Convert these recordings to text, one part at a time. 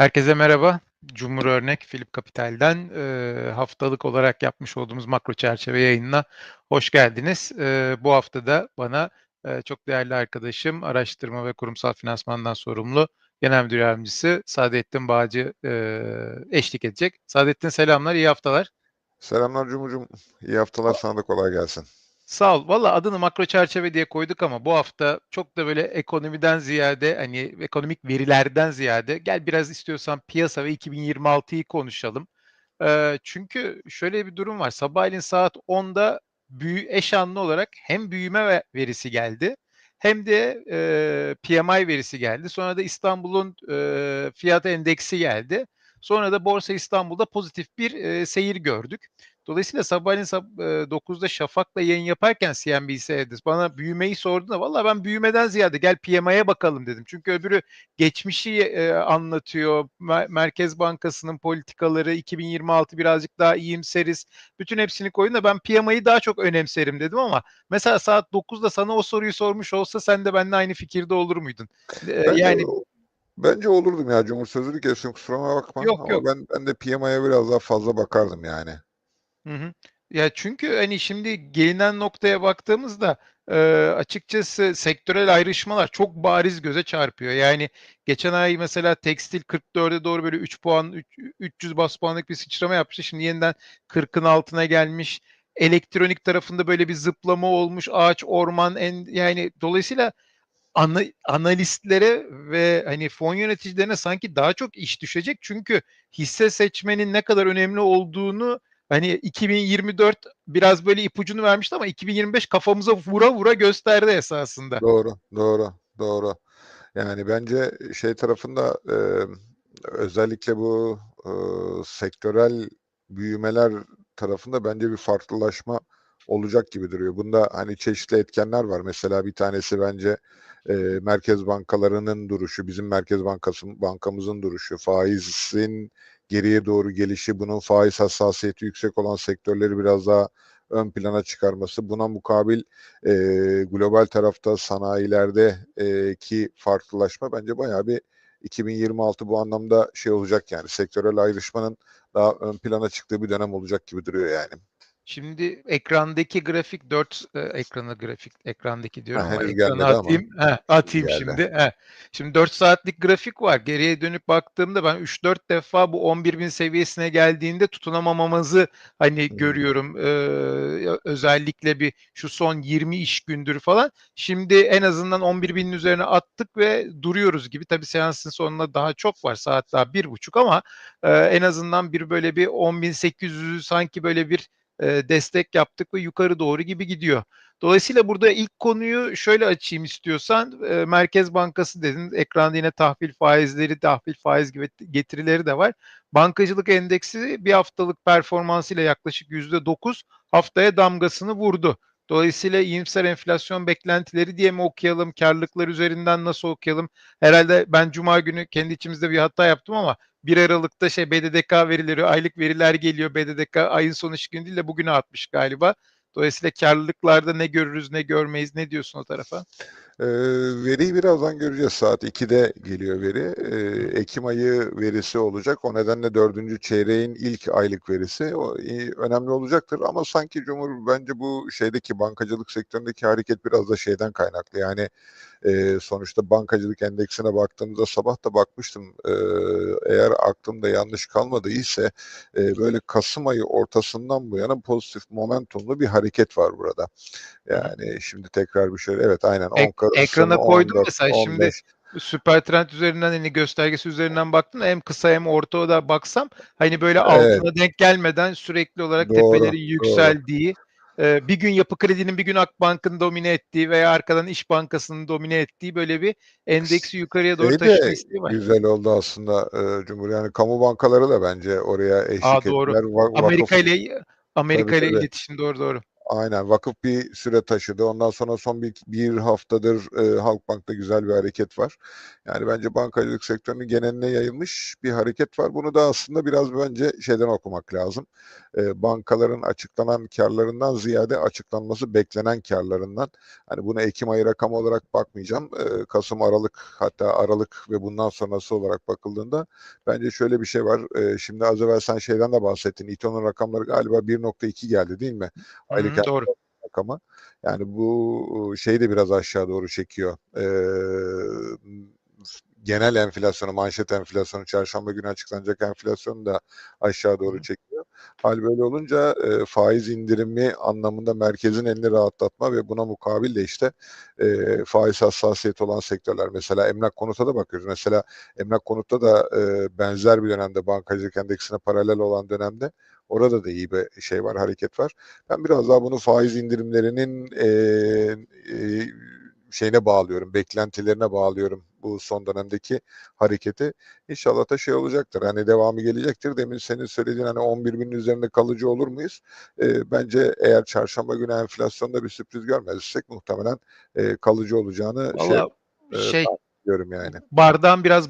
Herkese merhaba. Cumhur Örnek Philip Capital'den eee, haftalık olarak yapmış olduğumuz makro çerçeve yayınına hoş geldiniz. Eee, bu hafta da bana eee, çok değerli arkadaşım, araştırma ve kurumsal finansmandan sorumlu Genel Müdür Yardımcısı Saadettin Bağcı eee, eşlik edecek. Saadettin selamlar, iyi haftalar. Selamlar Cumhurcum. İyi haftalar sana da kolay gelsin. Sağ ol. Valla adını makro çerçeve diye koyduk ama bu hafta çok da böyle ekonomiden ziyade hani ekonomik verilerden ziyade gel biraz istiyorsan piyasa ve 2026'yı konuşalım. Eee, çünkü şöyle bir durum var. Sabahleyin saat 10'da büyü eş anlı olarak hem büyüme ve verisi geldi hem de eee, PMI verisi geldi. Sonra da İstanbul'un eee, fiyat endeksi geldi. Sonra da Borsa İstanbul'da pozitif bir eee, seyir gördük. Dolayısıyla sabahleyin sab eee, 9'da Şafak'la yayın yaparken CNBC'de bana büyümeyi sorduğunda valla ben büyümeden ziyade gel PMI'ye bakalım dedim. Çünkü öbürü geçmişi eee, anlatıyor. Mer Merkez Bankası'nın politikaları 2026 birazcık daha iyimseriz. Bütün hepsini koyun da ben PMI'yi daha çok önemserim dedim ama mesela saat 9'da sana o soruyu sormuş olsa sen de benimle aynı fikirde olur muydun? Eee, Bence yani bence olurdum ya Cumhur sözünü kestim kusuruma bakma Yok, ama yok. ben ben de PMI'ye biraz daha fazla bakardım yani. Hı hı. Ya, çünkü, hani, şimdi gelinen noktaya baktığımızda, eee, açıkçası sektörel ayrışmalar çok bariz göze çarpıyor. Yani geçen ay mesela tekstil 44'e doğru böyle 3 puan, üç 300 baz puanlık bir sıçrama yapmıştı. Şimdi yeniden 40'ın altına gelmiş. Elektronik tarafında böyle bir zıplama olmuş. Ağaç, orman, en yani dolayısıyla ana analistlere ve, hani, fon yöneticilerine sanki daha çok iş düşecek. Çünkü hisse seçmenin ne kadar önemli olduğunu, hani, 2024 biraz böyle ipucunu vermişti ama 2025 kafamıza vura vura gösterdi esasında. Doğru, doğru, doğru. Yani bence şey tarafında, emm, özellikle bu, ııı, sektörel büyümeler tarafında bence bir farklılaşma olacak gibi duruyor. Bunda, hani, çeşitli etkenler var. Mesela bir tanesi bence, eee, merkez bankalarının duruşu, bizim Merkez Bankası bankamızın duruşu, faizin geriye doğru gelişi, bunun faiz hassasiyeti yüksek olan sektörleri biraz daha ön plana çıkarması. Buna mukabil, eee, global tarafta sanayilerde eee, ki farklılaşma bence bayağı bir 2026 bu anlamda şey olacak yani sektörel ayrışmanın daha ön plana çıktığı bir dönem olacak gibi duruyor yani. Şimdi ekrandaki grafik 4 eee, ekranı grafik ekrandaki diyorum Ha, ama ekrana gelmedi ama. atayım. Heh, atayım Geldi. şimdi. Heh. Şimdi 4 saatlik grafik var. Geriye dönüp baktığımda ben 3-4 defa bu 11.000 seviyesine geldiğinde tutunamamamızı, hani, hı. görüyorum. Eee, özellikle bir şu son 20 iş gündür falan. Şimdi en azından 11.000'in üzerine attık ve duruyoruz gibi. Tabii seansın sonunda daha çok var. Saat daha 1.30 ama, eee, en azından bir böyle bir 10.800'ü sanki böyle bir, eee, destek yaptık ve yukarı doğru gibi gidiyor. Dolayısıyla burada ilk konuyu şöyle açayım istiyorsan. Eee, Merkez Bankası dedin. Ekranda yine tahvil faizleri, tahvil faiz gibi getirileri de var. Bankacılık endeksi bir haftalık performansıyla yaklaşık %9 haftaya damgasını vurdu. Dolayısıyla iyimser enflasyon beklentileri diye mi okuyalım, kârlılıklar üzerinden nasıl okuyalım? Herhâlde ben cuma günü kendi içimizde bir hata yaptım ama 1 Aralık'ta şey BDDK verileri, aylık veriler geliyor. BDDK ayın son iş günü değil de bugüne atmış galiba. Dolayısıyla kârlılıklarda ne görürüz, ne görmeyiz? Ne diyorsun o tarafa? Eee, veriyi birazdan göreceğiz. Saat 2'de geliyor veri. Eee, ekim ayı verisi olacak. O nedenle 4. çeyreğin ilk aylık verisi o, iii, önemli olacaktır ama sanki Cumhur bence bu şeydeki bankacılık sektöründeki hareket biraz da şeyden kaynaklı. Yani, eee, sonuçta bankacılık endeksine baktığımızda sabah da bakmıştım. Eee, eğer aklımda yanlış kalmadıysa, eee, böyle kasım ayı ortasından bu yana pozitif momentumlu bir hareket var burada. Yani şimdi tekrar bir şöyle evet aynen 10 Ek Kasım, ekrana koydum 14, mesela şimdi 15 Süpertrend üzerinden, hani, göstergesi üzerinden baktığımda hem kısa hem orta da baksam, hani, böyle Evet. altına denk gelmeden sürekli olarak Doğru, tepelerin doğru. yükseldiği, eee, bir gün Yapı Kredi'nin bir gün Akbank'ın domine ettiği veya arkadan İş Bankası'nın domine ettiği böyle bir endeksi yukarıya doğru Şey taşıma de isteği var. güzel oldu aslında, eee, Cumhur yani kamu bankaları da bence oraya eşlik doğru. ettiler. Va Amerika ile Amerika ile iletişim. Doğru, doğru. Aynen. Vakıf bir süre taşıdı. Ondan sonra son bir, bir haftadır e, Halkbank'ta güzel bir hareket var. Yani bence bankacılık sektörünün geneline yayılmış bir hareket var. Bunu da aslında biraz bence şeyden okumak lazım. E, bankaların açıklanan karlarından ziyade açıklanması beklenen karlarından. Hani bunu Ekim ayı rakamı olarak bakmayacağım. E, Kasım, Aralık hatta Aralık ve bundan sonrası olarak bakıldığında bence şöyle bir şey var. E, şimdi az evvel sen şeyden de bahsettin. İTO'nun rakamları galiba 1.2 geldi değil mi? Aylık hı, doğru. rakamı. Yani bu şeyi de biraz aşağı doğru çekiyor. Ee, genel enflasyonu, manşet enflasyonu, çarşamba günü açıklanacak enflasyonu da aşağı doğru çekiyor. Hal böyle olunca e, faiz indirimi anlamında merkezin elini rahatlatma ve buna mukabil de işte e, faiz hassasiyeti olan sektörler. Mesela emlak konuta da bakıyoruz. Mesela emlak konutta da e, benzer bir dönemde bankacılık endeksine paralel olan dönemde orada da iyi bir şey var, hareket var. Ben biraz daha bunu faiz indirimlerinin e, e, şeyine bağlıyorum, beklentilerine bağlıyorum bu son dönemdeki hareketi. İnşallah da şey olacaktır. Hani devamı gelecektir. Demin senin söylediğin hani 11 binin üzerinde kalıcı olur muyuz? E, bence eğer çarşamba günü enflasyonda bir sürpriz görmezsek muhtemelen e, kalıcı olacağını şey, Valla e, diyorum yani. bardağın biraz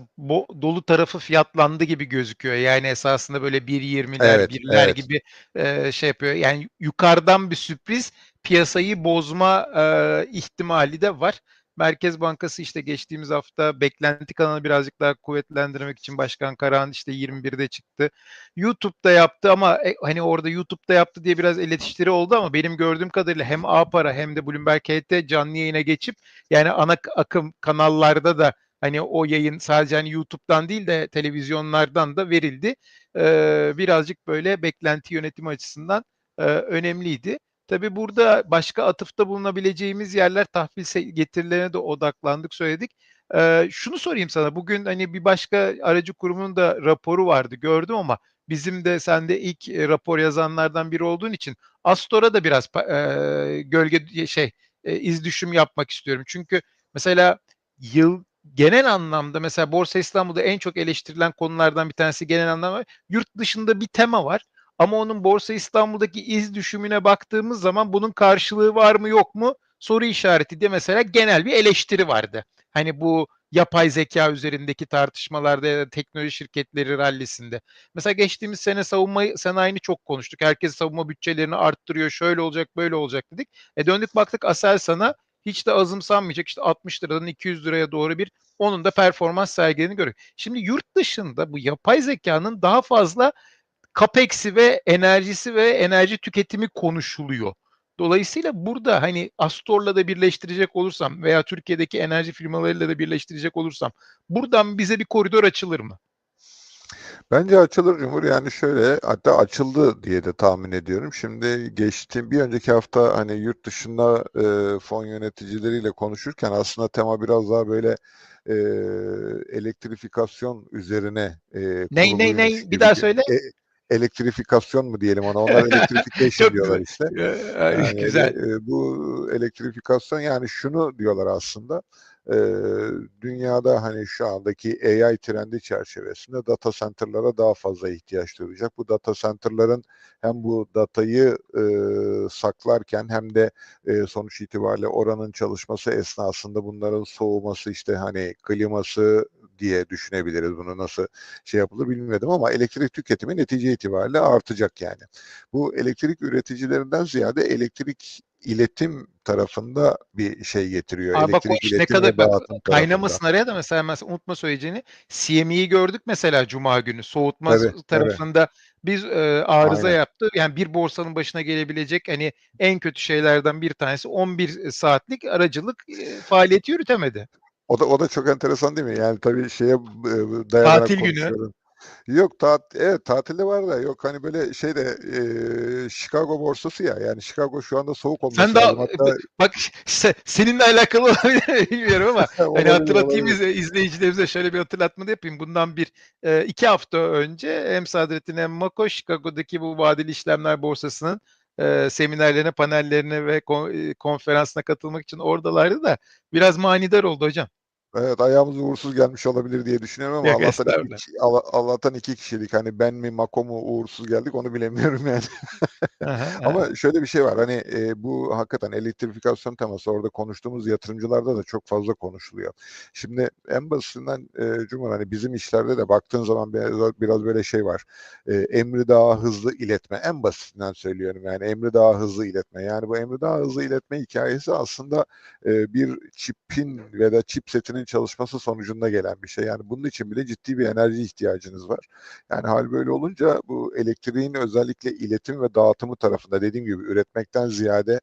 dolu tarafı fiyatlandı gibi gözüküyor. Yani esasında böyle 1.20'ler, Evet, birler evet. gibi e, şey yapıyor. Yani yukarıdan bir sürpriz piyasayı bozma e, ihtimali de var. Merkez Bankası işte geçtiğimiz hafta beklenti kanalını birazcık daha kuvvetlendirmek için Başkan Karahan işte 21'de çıktı. YouTube'da yaptı ama e, hani orada YouTube'da yaptı diye biraz eleştiri oldu ama benim gördüğüm kadarıyla hem A-Para hem de Bloomberg HT canlı yayına geçip yani ana akım kanallarda da hani o yayın sadece hani YouTube'dan değil de televizyonlardan da verildi. Ee, birazcık böyle beklenti yönetimi açısından e, önemliydi. Tabii burada başka atıfta bulunabileceğimiz yerler tahvil getirilerine de odaklandık söyledik. Ee, şunu sorayım sana bugün hani bir başka aracı kurumunun da raporu vardı gördüm ama bizim de sen de ilk rapor yazanlardan biri olduğun için Astor'a da biraz e, gölge şey e, iz düşüm yapmak istiyorum. Çünkü mesela yıl genel anlamda mesela Borsa İstanbul'da en çok eleştirilen konulardan bir tanesi genel anlamda yurt dışında bir tema var. Ama onun Borsa İstanbul'daki iz düşümüne baktığımız zaman bunun karşılığı var mı yok mu soru işareti diye mesela genel bir eleştiri vardı. Hani bu yapay zeka üzerindeki tartışmalarda ya da teknoloji şirketleri rallisinde. Mesela geçtiğimiz sene savunma sanayini çok konuştuk. Herkes savunma bütçelerini arttırıyor. Şöyle olacak, böyle olacak dedik. E döndük baktık Aselsan'a hiç de azımsanmayacak işte 60 liradan 200 liraya doğru bir onun da performans sergilediğini görüyoruz. Şimdi yurt dışında bu yapay zekanın daha fazla CAPEX'i ve enerjisi ve enerji tüketimi konuşuluyor. Dolayısıyla burada hani Astor'la da birleştirecek olursam veya Türkiye'deki enerji firmalarıyla da birleştirecek olursam buradan bize bir koridor açılır mı? Bence açılır Cumhur yani şöyle hatta açıldı diye de tahmin ediyorum. Şimdi geçtiğim bir önceki hafta hani yurt dışında e, fon yöneticileriyle konuşurken aslında tema biraz daha böyle e, elektrifikasyon üzerine e, Ney ney ney bir daha söyle. E, elektrifikasyon mu diyelim ona? Onlar electrification Çok diyorlar güzel. işte. Yani güzel. e, bu elektrifikasyon yani şunu diyorlar aslında e, dünyada hani şu andaki AI trendi çerçevesinde data center'lara daha fazla ihtiyaç duyacak. Bu data center'ların hem bu datayı e, saklarken hem de e, sonuç itibariyle oranın çalışması esnasında bunların soğuması işte hani kliması diye düşünebiliriz bunu nasıl şey yapılır bilmedim ama elektrik tüketimi netice itibariyle artacak yani. Bu elektrik üreticilerinden ziyade elektrik iletim tarafında bir şey getiriyor. Abi bak elektrik iş ne iletim kadar bak kaynamasın araya da mesela, mesela unutma söyleyeceğini CME'yi gördük mesela Cuma günü soğutma Tabii, tabii. tarafında bir e, arıza Aynen. yaptı. Yani bir borsanın başına gelebilecek hani en kötü şeylerden bir tanesi 11 saatlik aracılık e, faaliyeti yürütemedi. O da o da çok enteresan değil mi? Yani tabii şeye e, dayanarak Tatil günü. Yok tat evet tatilde var da yok hani böyle şeyde e, Chicago borsası ya yani Chicago şu anda soğuk olması Sen daha hatta bak se- seninle alakalı olabilir bilmiyorum ama hani hatırlatayım olabilir. izle- izleyicilerimize şöyle bir hatırlatma da yapayım. Bundan bir e, iki hafta önce hem Sadrettin hem Mako Chicago'daki bu vadeli işlemler borsasının e, seminerlerine, panellerine ve kon- e, konferansına katılmak için oradalardı da biraz manidar oldu hocam. Evet, ayağımız uğursuz gelmiş olabilir diye düşünüyorum ama Yok, Allah'tan. 2 Allah Allah'tan 2 kişiydik. Hani ben mi, Mako mu uğursuz geldik onu bilemiyorum yani. Ama şöyle bir şey var, hani, eee, bu hakikaten elektrifikasyon teması orada konuştuğumuz yatırımcılarda da çok fazla konuşuluyor. Şimdi en basitinden, eee, Cumhur, hani, bizim işlerde de baktığın zaman biraz biraz böyle şey var, eee, emri daha hızlı iletme. En basitinden söylüyorum yani emri daha hızlı iletme. Yani bu emri daha hızlı iletme hikâyesi aslında, eee, bir çipin ya da chipset'inin çalışması sonucunda gelen bir şey. Yani bunun için bile ciddi bir enerji ihtiyacınız var. Yani hâl böyle olunca bu elektriğin özellikle iletim ve dağıtımı tarafında dediğim gibi üretmekten ziyade,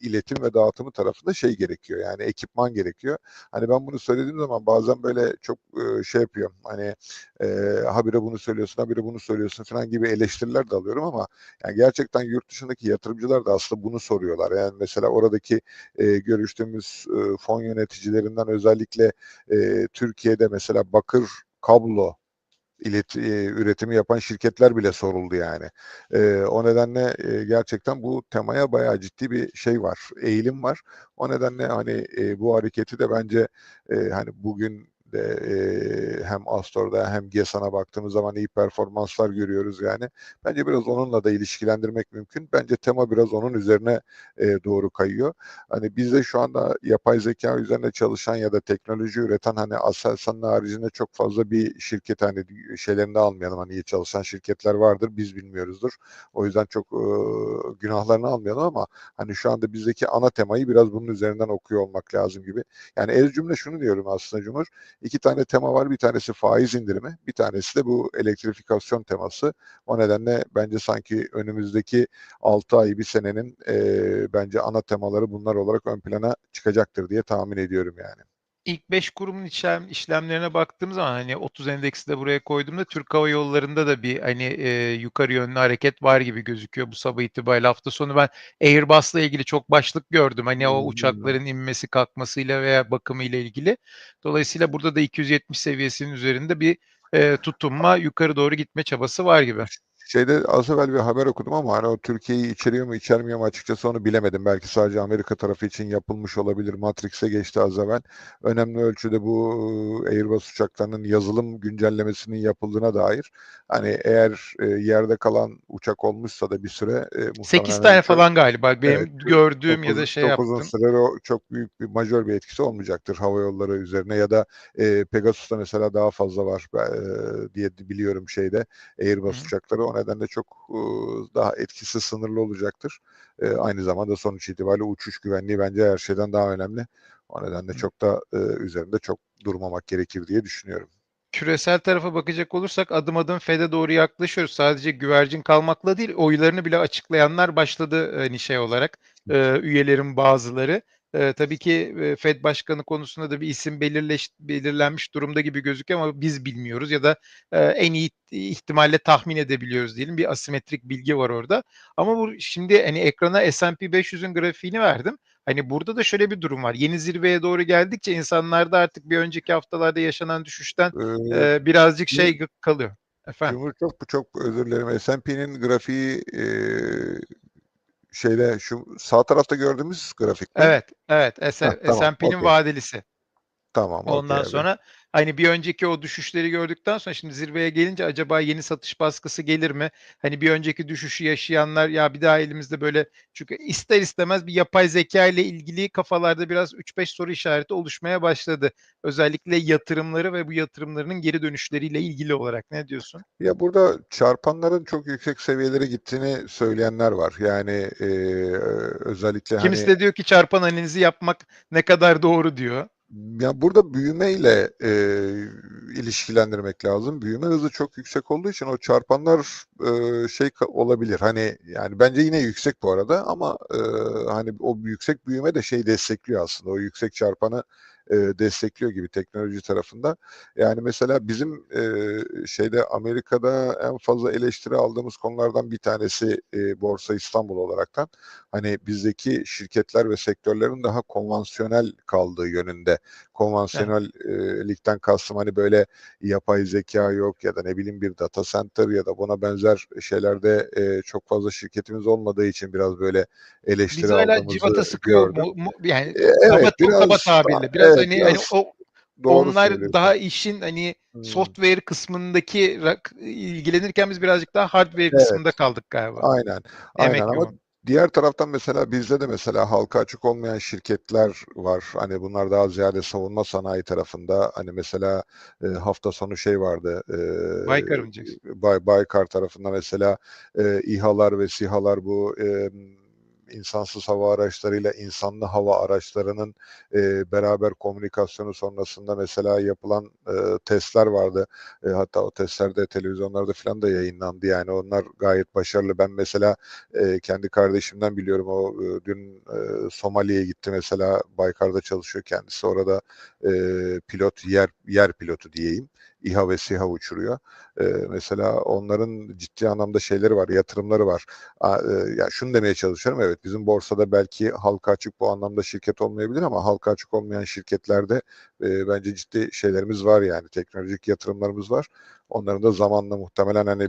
iletim ve dağıtımı tarafında şey gerekiyor, yani ekipman gerekiyor. Hani, ben bunu söylediğim zaman bazen böyle çok, şey yapıyorum, hani, eee, habire bunu söylüyorsun, habire bunu söylüyorsun falan gibi eleştiriler de alıyorum ama yani gerçekten yurt dışındaki yatırımcılar da aslında bunu soruyorlar. Yani mesela oradaki, eee, görüştüğümüz, ııı, fon yöneticilerinden özellikle, eee, Türkiye'de mesela bakır kablo ilet eee, üretimi yapan şirketler bile soruldu yani. Eee, o nedenle, eee, gerçekten bu temaya bayağı ciddi bir şey var, eğilim var. O nedenle, hani, eee, bu hareketi de bence, eee, hani, bugün de, eee, hem Astor'da hem GESAN'a baktığımız zaman iyi performanslar görüyoruz yani. Bence biraz onunla da ilişkilendirmek mümkün. Bence tema biraz onun üzerine, eee, doğru kayıyor. Hani, bizde şu anda yapay zekâ üzerine çalışan ya da teknoloji üreten, hani, Aselsan'ın haricinde çok fazla bir şirket, hani, şeylerini de almayalım, hani, iyi çalışan şirketler vardır, biz bilmiyoruzdur. O yüzden çok, ııı, günahlarını almayalım ama, hani, şu anda bizdeki ana temayı biraz bunun üzerinden okuyor olmak lazım gibi. Yani ez cümle şunu diyorum aslında Cumhur, 2 tane tema var. Bir tanesi faiz indirimi, bir tanesi de bu elektrifikasyon teması. O nedenle bence sanki önümüzdeki 6 ay, 1 senenin, eee, bence ana temaları bunlar olarak ön plana çıkacaktır diye tahmin ediyorum yani. İlk 5 kurumun işlem işlemlerine baktığım zaman, hani, 30 endeksi de buraya koyduğumda Türk Hava Yolları'nda da bir, hani, eee, yukarı yönlü hareket var gibi gözüküyor bu sabah itibariyle. Hafta sonu ben Airbus'la ilgili çok başlık gördüm. Hani, o uçakların inmesi kalkmasıyla veya bakımıyla ilgili. Dolayısıyla burada da 270 seviyesinin üzerinde bir, eee, tutunma, yukarı doğru gitme çabası var gibi. Şeyde az evvel bir haber okudum ama, hani, o Türkiye'yi içeriyor mu içermiyor mu açıkçası onu bilemedim. Belki sadece Amerika tarafı için yapılmış olabilir. Matrix'e geçti az evvel. Önemli ölçüde bu Airbus uçaklarının yazılım güncellemesinin yapıldığına dair, hani, eğer, eee, yerde kalan uçak olmuşsa da bir süre, eee, 8 muhtemelen tane çok falan galiba benim Evet, çok gördüğüm çok ya da uzun şey çok uzun yaptığım. süre o çok büyük bir majör bir etkisi olmayacaktır hava yolları üzerine ya da, eee, Pegasus'ta mesela daha fazla var, eee, diye biliyorum şeyde, Airbus hı. uçakları. O nedenle çok, ııı, daha etkisi sınırlı olacaktır. Eee, aynı zamanda sonuç itibariyle uçuş güvenliği bence her şeyden daha önemli. O nedenle çok da, ııı, üzerinde çok durmamak gerekir diye düşünüyorum. Küresel tarafa bakacak olursak adım adım FED'e doğru yaklaşıyoruz. Sadece güvercin kalmakla değil, oylarını bile açıklayanlar başladı, hani, şey olarak, eee, üyelerin bazıları. Eee, tabii ki, eee, FED başkanı konusunda da bir isim belirleş belirlenmiş durumda gibi gözüküyor ama biz bilmiyoruz ya da, eee, en iyi ihtimalle tahmin edebiliyoruz diyelim. Bir asimetrik bilgi var orada. Ama bu şimdi, hani, ekrana S&P 500'ün grafiğini verdim. Hani, burada da şöyle bir durum var. Yeni zirveye doğru geldikçe insanlarda artık bir önceki haftalarda yaşanan düşüşten, Iıı, eee, birazcık şey kalıyor. Efendim? Cumhur çok çok özür dilerim. S&P'nin grafiği, eee, şeyde şu sağ tarafta gördüğümüz grafik mi? Evet, evet. S tamam, S&P'nin okay. vadelisi. Tamam, okay Ondan abi. Hani, bir önceki o düşüşleri gördükten sonra şimdi zirveye gelince acaba yeni satış baskısı gelir mi? Hani, bir önceki düşüşü yaşayanlar, ya bir daha elimizde böyle çünkü ister istemez bir yapay zekâyla ilgili kafalarda biraz 3-5 soru işareti oluşmaya başladı. Özellikle yatırımları ve bu yatırımlarının geri dönüşleriyle ilgili olarak. Ne diyorsun? Ya, burada çarpanların çok yüksek seviyelere gittiğini söyleyenler var. Yani, eee, özellikle, Kimisi hani de diyor ki çarpan analizi yapmak ne kadar doğru diyor. Ya, burada büyümeyle, eee, ilişkilendirmek lazım. Büyüme hızı çok yüksek olduğu için o çarpanlar, ııı, şey olabilir, hani, yani, bence yine yüksek bu arada ama, ııı, hani, o yüksek büyüme de şeyi destekliyor aslında, o yüksek çarpanı, eee, destekliyor gibi teknoloji tarafında. Yani, mesela bizim, eee, şeyde Amerika'da en fazla eleştiri aldığımız konulardan bir tanesi, eee, Borsa İstanbul olaraktan, hani, bizdeki şirketler ve sektörlerin daha konvansiyonel kaldığı yönünde. Evet. Konvansiyonel eee, likten kastım, hani, böyle yapay zekâ yok ya da ne bileyim bir data center ya da buna benzer şeylerde, eee, çok fazla şirketimiz olmadığı için biraz böyle Biz eleştiri hâlâ aldığımızı cıvata sıkıyor mu mu yani kaba evet, kaba biraz tabirle, a biraz biraz Evet, hani hani biraz o doğru onlar söylüyorsun. daha işin hani Hımm. software kısmındaki ilgilenirken biz birazcık daha hardware Evet. kısmında kaldık galiba. Aynen, aynen Emek ama yoğun. Diğer taraftan mesela bizde de mesela halka açık olmayan şirketler var. Hani bunlar daha ziyade savunma sanayi tarafında. Hani mesela, eee, hafta sonu şey vardı, Baykar'ı eee, mı? Bay Baykar tarafında mesela, eee, İHA'lar ve SİHA'lar bu, emm, insansız hava araçlarıyla insanlı hava araçlarının, eee, beraber komünikasyonu sonrasında mesela yapılan, eee, testler vardı. Eee, hatta o testler de televizyonlarda filan da yayınlandı. Yani onlar gayet başarılı. Ben mesela, eee, kendi kardeşimden biliyorum. O, ııı, dün, eee, Somali'ye gitti mesela. Baykar'da çalışıyor kendisi. Orada, eee, pilot, yer yer pilotu diyeyim. İHA ve SİHA uçuruyor. Eee, mesela onların ciddi anlamda şeyleri var, yatırımları var. A eee, ya şunu demeye çalışıyorum, evet, bizim borsada belki halka açık bu anlamda şirket olmayabilir ama halka açık olmayan şirketlerde, eee, bence ciddi şeylerimiz var yani teknolojik yatırımlarımız var. Onların da zamanla muhtemelen, hani,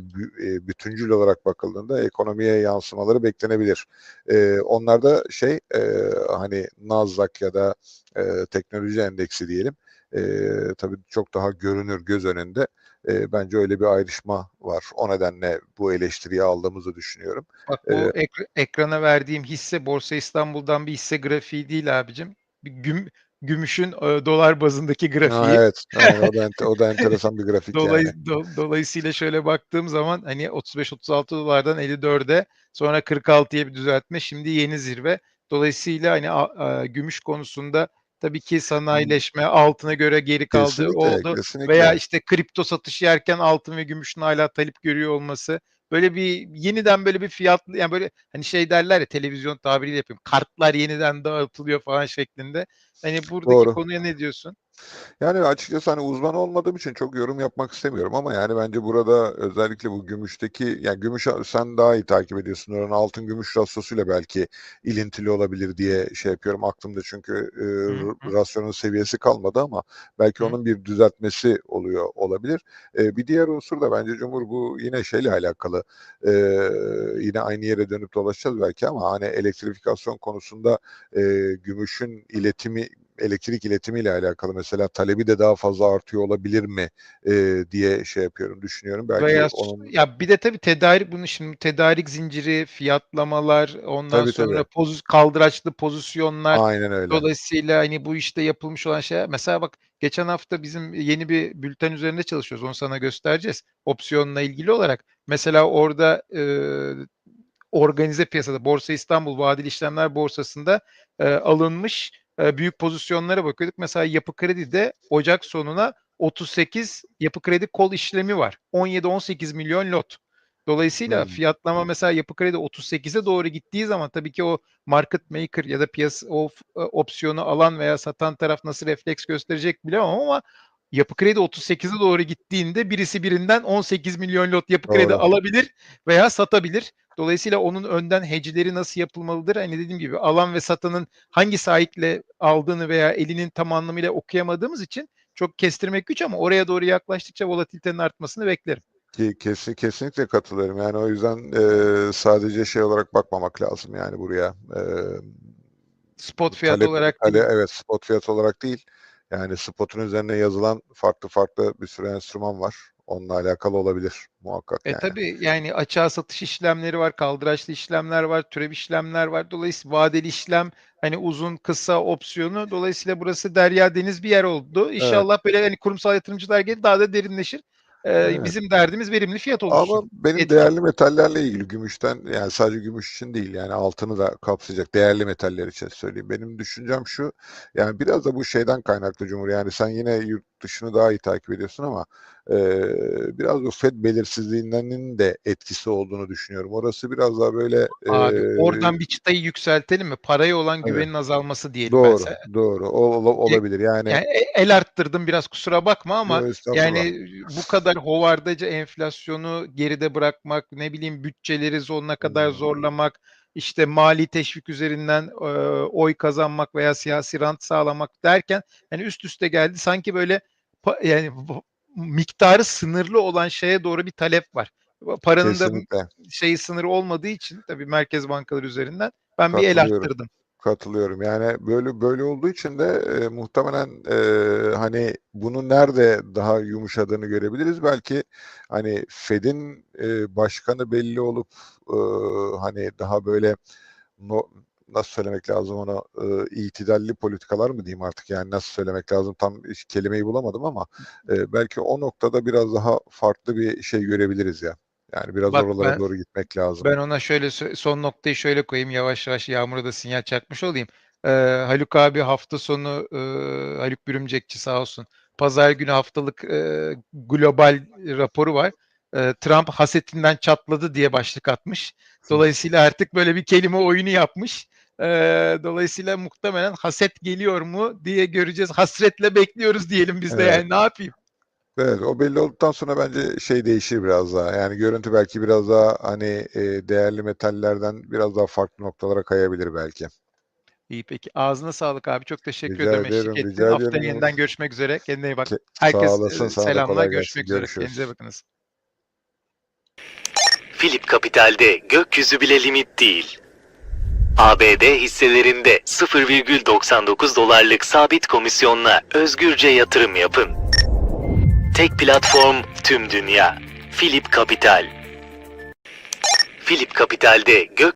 bütüncül olarak bakıldığında ekonomiye yansımaları beklenebilir. Eee, onlar da şey, eee, hani, Nasdaq ya da, eee, teknoloji endeksi diyelim, eee, tabii çok daha görünür, göz önünde. Eee, bence öyle bir ayrışma var. O nedenle bu eleştiriyi aldığımızı düşünüyorum. Bak bu ekra ekrana verdiğim hisse Borsa İstanbul'dan bir hisse grafiği değil abicim. Bir güm gümüşün, eee, dolar bazındaki A, grafiği. evet. Aynen o da ente o da enteresan bir grafik Dolay yani. do dolayısıyla şöyle baktığım zaman hani $35-$36'dan $54'e sonra 46'ya bir düzeltme, şimdi yeni zirve. Dolayısıyla hani a aaa, gümüş konusunda tabii ki sanayileşme, altına göre geri kaldığı Kesinlikle, oldu veya kesinlikle. işte kripto satışı yerken altın ve gümüşün hâlâ talep görüyor olması. Böyle bir yeniden böyle bir fiyat yani böyle hani şey derler ya televizyon tabiriyle yapayım, kartlar yeniden dağıtılıyor falan şeklinde. Hani buradaki Doğru. konuya ne diyorsun? Yani açıkçası, hani, uzman olmadığım için çok yorum yapmak istemiyorum ama yani bence burada özellikle bu gümüşteki yani gümüş sen daha iyi takip ediyorsun oranı. Altın gümüş rasyosuyla belki ilintili olabilir diye şey yapıyorum aklımda çünkü, Hı hı. rasyonun seviyesi kalmadı ama belki Hı. onun bir düzeltmesi oluyor olabilir. Eee, bir diğer unsur da bence Cumhur bu yine şeyle alakalı, eee, yine aynı yere dönüp dolaşacağız belki ama, hani, elektrifikasyon konusunda, eee, gümüşün iletimi elektrik iletimiyle alakalı mesela talebi de daha fazla artıyor olabilir mi, eee, diye şey yapıyorum, düşünüyorum. Belki Veya onun ya bir de tabii tedarik bunu şimdi tedarik zinciri, fiyatlamalar, ondan Tabii, tabii. sonra poz kaldıraçlı pozisyonlar. Aynen öyle. Dolayısıyla, hani, bu işte yapılmış olan şeyler mesela bak geçen hafta bizim yeni bir bülten üzerinde çalışıyoruz. Onu sana göstereceğiz opsiyonla ilgili olarak. Mesela orada, eee, organize piyasada Borsa İstanbul Vadeli İşlemler Borsası'nda, eee, alınmış, eee, büyük pozisyonlara bakıyorduk. Mesela Yapı Kredi'de ocak sonuna 38 Yapı Kredi call işlemi var. 17-18 milyon lot. Dolayısıyla Hımm. fiyatlama mesela Yapı Kredi 38'e doğru gittiği zaman tabii ki o market maker ya da piyasa of eee, opsiyonu alan veya satan taraf nasıl refleks gösterecek bilemem ama Yapı Kredi 38'e doğru gittiğinde birisi birinden 18 milyon lot Yapı Kredi Doğru. alabilir veya satabilir. Dolayısıyla onun önden hedge'leri nasıl yapılmalıdır? Hani, dediğim gibi alan ve satanın hangi saikle aldığını veya elinin tam anlamıyla okuyamadığımız için çok kestirmek güç ama oraya doğru yaklaştıkça volatilitenin artmasını beklerim. Ki kesi kesinlikle katılıyorum. Yani o yüzden, eee, sadece şey olarak bakmamak lazım yani buraya, emm, Spot fiyat talep olarak tale değil. evet, spot fiyat olarak değil, yani spot'un üzerine yazılan farklı farklı bir sürü enstrüman var. Onunla alakalı olabilir muhakkak E, yani. tabii yani açığa satış işlemleri var, kaldıraçlı işlemler var, türev işlemler var. Dolayısıyla vadeli işlem, hani, uzun, kısa opsiyonu. Dolayısıyla burası derya deniz bir yer oldu. Evet. İnşallah böyle, hani, kurumsal yatırımcılar gelir daha da derinleşir. Eee, Evet. bizim derdimiz verimli fiyat Ama oluşsun. benim Etkin. değerli metallerle ilgili gümüşten yani sadece gümüş için değil yani altını da kapsayacak değerli metaller için söyleyeyim. Benim düşüncem şu, yani biraz da bu şeyden kaynaklı Cumhur, yani sen yine yurt dışını daha iyi takip ediyorsun ama, eee, biraz bu FED belirsizliğinin de etkisi olduğunu düşünüyorum. Orası biraz daha böyle, Abi oradan bir çıtayı yükseltelim mi? Paraya olan Evet. güvenin azalması diyelim ben Doğru, se doğru. O ola olabilir yani. Yani e el arttırdım biraz kusura bakma ama Yo, yani bu kadar hovardaca enflasyonu geride bırakmak, ne bileyim bütçeleri sonuna kadar Hımm. zorlamak, işte mali teşvik üzerinden, eee, oy kazanmak veya siyasi rant sağlamak derken, hani, üst üste geldi. Sanki böyle yani miktarı sınırlı olan şeye doğru bir talep var. Paranın da Kesinlikle. şeyi sınırı olmadığı için tabii merkez bankaları üzerinden ben bir el arttırdım. Katılıyorum. Yani böyle böyle olduğu için de e, muhtemelen e, hani bunu nerede daha yumuşadığını görebiliriz. Belki hani Fed'in e, başkanı belli olup e, hani daha böyle no, nasıl söylemek lazım ona e, itidalli politikalar mı diyeyim artık yani nasıl söylemek lazım tam kelimeyi bulamadım ama e, belki o noktada biraz daha farklı bir şey görebiliriz ya. Yani biraz Bak oralara ben- doğru gitmek lazım. Ben ona şöyle son noktayı şöyle koyayım. Yavaş yavaş Yağmur'a da sinyal çakmış olayım. Ee, Haluk abi hafta sonu e, Haluk Bürümcekçi sağ olsun. Pazar günü haftalık e, global raporu var. E, Trump hasetinden çatladı diye başlık atmış. Dolayısıyla artık böyle bir kelime oyunu yapmış. E, dolayısıyla muhtemelen haset geliyor mu diye göreceğiz. Hasretle bekliyoruz diyelim biz de Evet. yani ne yapayım? Evet, o belli olduktan sonra bence şey değişir biraz daha. Yani görüntü belki biraz daha hani e, değerli metallerden biraz daha farklı noktalara kayabilir belki. İyi peki. Ağzına sağlık abi. Çok teşekkür Rica ederim ederim, eşlik ettin. rica Haftaya ediyorum yeniden görüşmek üzere. Kendine iyi bak. Ke- Herkes Sağ olasın, selamlar. kolay gelsin. Görüşmek üzere. Görüşürüz. Kendinize bakınız. Philip Capital'de gökyüzü bile limit değil. ABD hisselerinde 0,99 dolarlık sabit komisyonla özgürce yatırım yapın. Tek platform tüm dünya. Philip Capital. Philip Capital'de gök